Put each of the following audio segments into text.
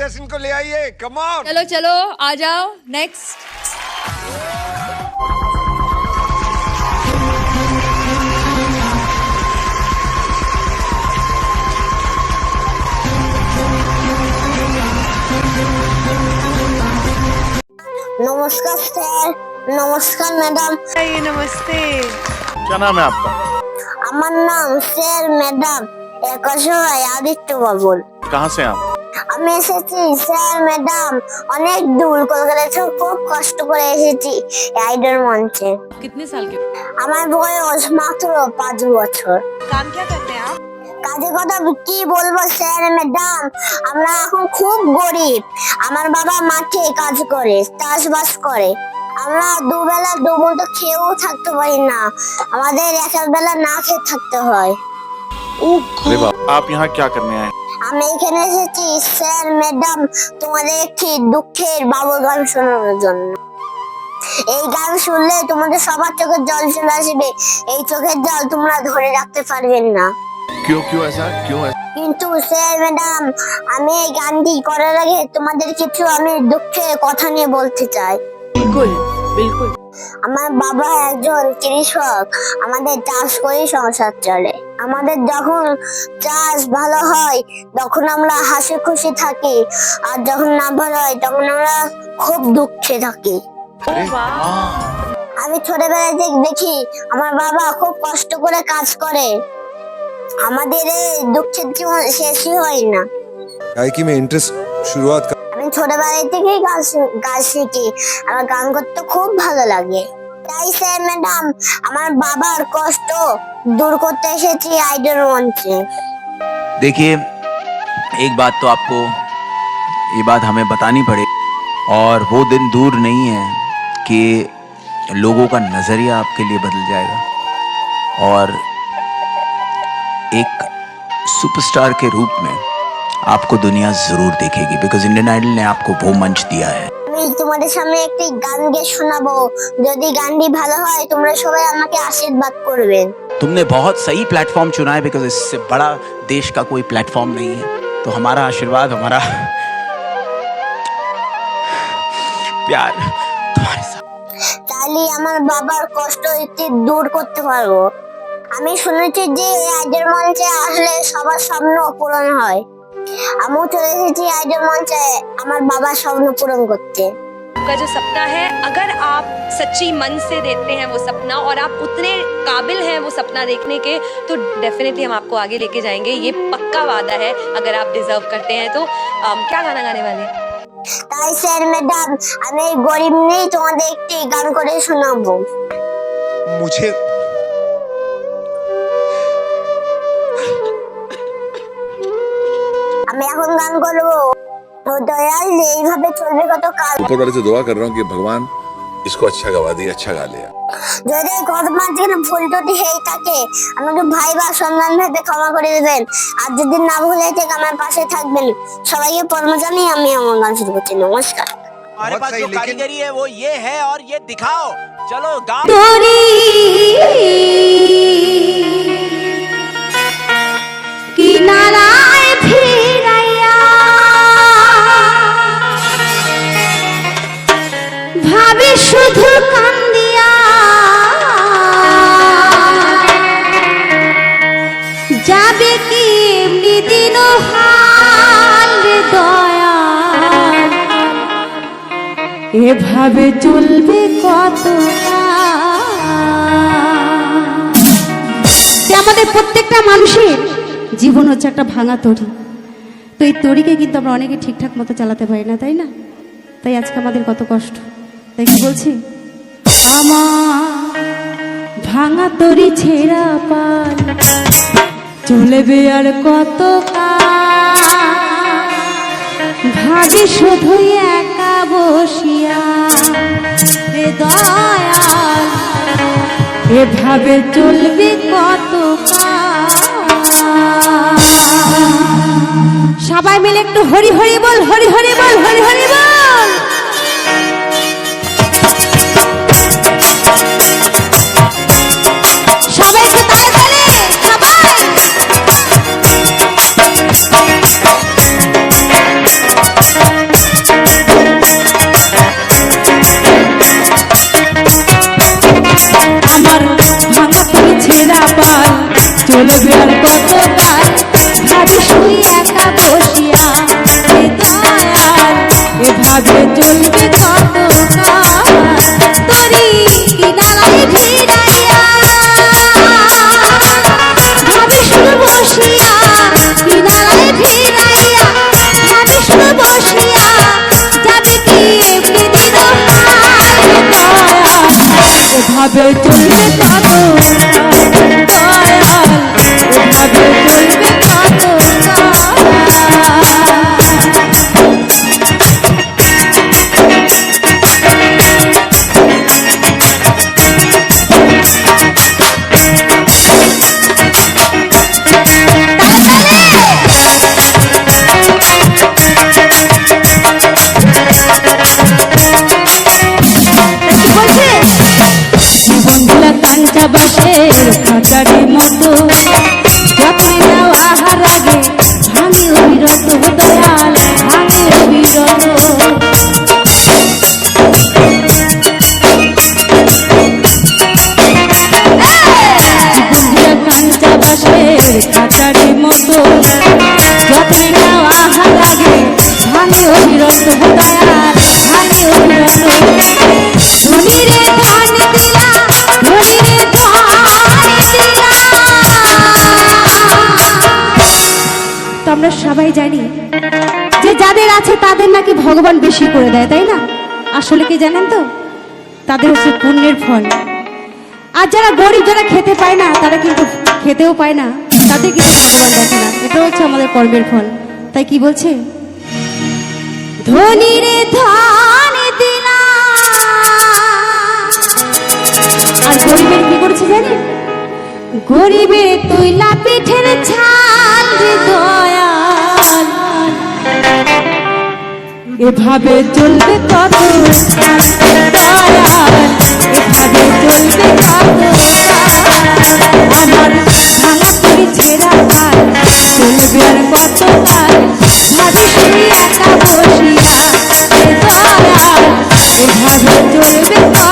Actress इनको ले आइए कम ऑन चलो चलो आ जाओ नेक्स्ट নমস্কার স্যার নমস্কার ম্যাডাম नमस्ते क्या नाम है आपका আমার নাম স্যার ম্যাডাম একশোয় আদিত্য বাবুল कहाँ से हैं आप আমি এসেছি স্যার ম্যাডাম অনেক দূর কলকাতা থেকে খুব কষ্ট করে এসেছি রাইডার মঞ্চে कितने साल के আমার বয়স মাত্র পাঁচ বছর काम क्या करते हैं आप কাজে কথা কি বলবো স্যার ম্যাডাম আমরা এখন খুব গরিব আমার বাবা মাঠে কাজ করে চাষবাস করে আমরা দুবেলা দুমুঠো খেয়েও থাকতে পারি না আমাদের এক এক বেলা না খেয়ে থাকতে হয় अरे बाप आप यहाँ क्या करने आए আমি এখানে এসেছি স্যার ম্যাডাম তোমাদের একটি দুঃখের বাবুল গান শোনানোর জন্য এই গান শুনলে তোমাদের সবার চোখের জল চলে আসবে এই চোখের জল তোমরা ধরে রাখতে পারবেন না क्यों क्यों ऐसा क्यों ऐसा কিন্তু স্যার ম্যাডাম আমি এই গানটি করার আগে তোমাদের কিছু আমি দুঃখের কথা নিয়ে বলতে চাই बिल्कुल बिल्कुल আমার বাবা একজন কৃষক। আমাদের চাষ করেই সংসার চলে। আমাদের যখন চাষ ভালো হয় তখন আমরা হাসি খুশি থাকি। আর যখন না ভালো হয় তখন আমরা খুব দুঃখে থাকি। আমি ছোটবেলায় দেখি আমার বাবা খুব কষ্ট করে কাজ করে। আমাদের এই দুঃখের জীবন শেষই হয় না। কি ইন্টারেস্ট শুরুয়াত ছোটবেলা থেকেই গান শি- গান শিখি আমার গান করতে খুব ভালো লাগে তাই স্যার ম্যাডাম আমার বাবার কষ্ট দূর করতে এসেছি আইডল মঞ্চে देखिए एक बात तो आपको ये बात हमें बतानी पड़े और वो दिन दूर नहीं है कि लोगों का नज़रिया आपके लिए बदल जाएगा और एक सुपरस्टार के रूप में आपको दुनिया ज़रूर देखेगी बिकॉज इंडियन आइडल ने आपको वो मंच दिया है আমি তোমাদের সামনে একটি গান গেয়ে শোনাবো যদি গানটি ভালো হয় তোমরা সবাই আমাকে আশীর্বাদ করবেন तुमने बहुत सही प्लेटफॉर्म चुना है बिकॉज इससे बड़ा देश का कोई प्लेटफॉर्म नहीं है तो हमारा आशीर्वाद हमारा प्यार तुम्हारे साथ তাহলে আমার বাবার কষ্ট একটু দূর করতে পারবো আমি শুনেছি যে এই আইডল মঞ্চে আসলে সবার স্বপ্ন পূরণ হয় আমিও চলে এসেছি আইডল মঞ্চে আমার বাবার স্বপ্ন পূরণ করতে आपका जो सपना है अगर आप सच्ची मन से देखते हैं वो सपना और आप उतने काबिल हैं वो सपना देखने के तो डेफिनेटली हम आपको आगे लेके जाएंगे ये पक्का वादा है अगर आप डिजर्व करते हैं तो अम, क्या गाना गाने वाले हैं তাই স্যার ম্যাডাম আমি এই গরিব নেই তোমাদের একটি গান করে শোনাবো मुझे এখন গান করবো ও দয়াল যে এইভাবে চলবে কত কাল ऊपर वाले से दुआ कर रहा हूँ कि भगवान इसको अच्छा गवा दिया अच्छा गा लिया যদি ঘর মাঝখানে ভুল যদি হয়ে থাকে আমাকে ভাই বা সন্তান ভেবে ক্ষমা করে দেবেন আর যদি না ভুলে থাকে আমার পাশে থাকবেন সবাইকে পরম জানিয়ে আমি আমার গান শুরু করছি নমস্কার हमारे बहुत पास सही, जो लेकिन- कारीगरी है वो ये है और ये दिखाओ चलो गाओ এভাবে চলবে কত আমাদের প্রত্যেকটা মানুষের জীবন হচ্ছে একটা ভাঙা তরি তো এই তরিকে কিন্তু আমরা অনেকে ঠিকঠাক মতো চালাতে পারি না, তাই না? তাই আজকে আমাদের কত কষ্ট। তাই কি বলছি? আমার ভাঙা তরি ছেঁড়া পাল চলবে আর কত ভাগে শুধুই একা বসিয়া এভাবে চলবে কত সবাই মিলে একটু হরি হরি বল, হরি হরি বল, হরি হরি বাসের খাঁচারি ভগবান বেশি করে দেয়, তাই না? আসলে কি জানেন তো? তাদের হচ্ছে পুণ্যের ফল। আর যারা গরিব, যারা খেতে পায় না, তারা কিন্তু খেতেও পায় না। তাদের কিন্তু ভগবান দেখে না। এটা হচ্ছে আমাদের কর্মের ফল। তাই কি বলছে? আর গরিবের কি করছে জানেন? গরিবের তুইলা পিঠের ছাল রে এভাবে চলবে কত এভাবে চলবে কত আমার ভাঙা করে ছেঁড়া চলবে আর কত একা বসিয়া এভাবে চলবে কত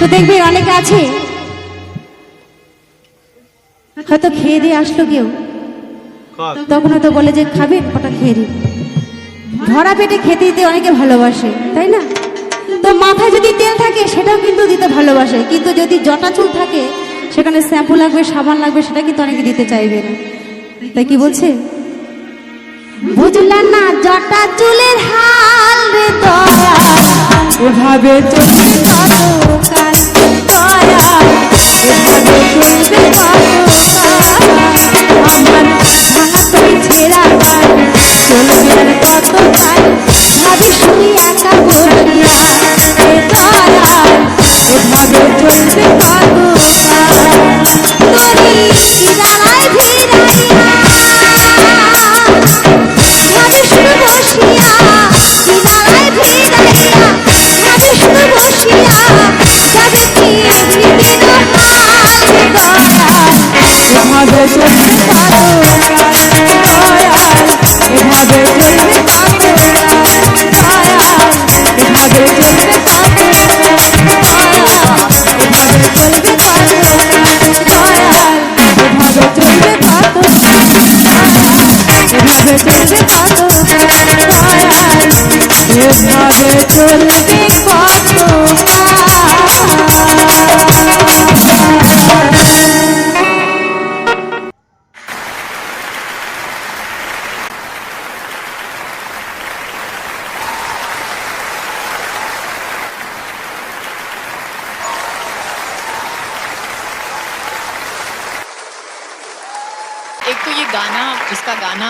তো দেখবি অনেকে আছে। হয়তো খেয়ে দিয়ে আসলো কেউ। তখন হয়তো বলে যে খাবেন কটা খেয়ে দিন ভরা পেটে খেতে দিতে অনেকে ভালোবাসে তাই না? তো মাথায় যদি তেল থাকে সেটাও কিন্তু দিতে ভালোবাসে। কিন্তু যদি জটা চুল থাকে সেখানে শ্যাম্পু লাগবে সাবান লাগবে সেটা কিন্তু অনেকে দিতে চাইবে না। তাই কি বলছে? বুঝলাম না জটা চুলের হাল রে দয়াল এভাবে চলবে কত কাল দয়াল এভাবে চলবে কত কাল আমার ভাঙা তরি ছেঁড়া কাল চলবে আর কত কাল শুনি একা বসিয়া এ দয়াল এভাবে চলবে কত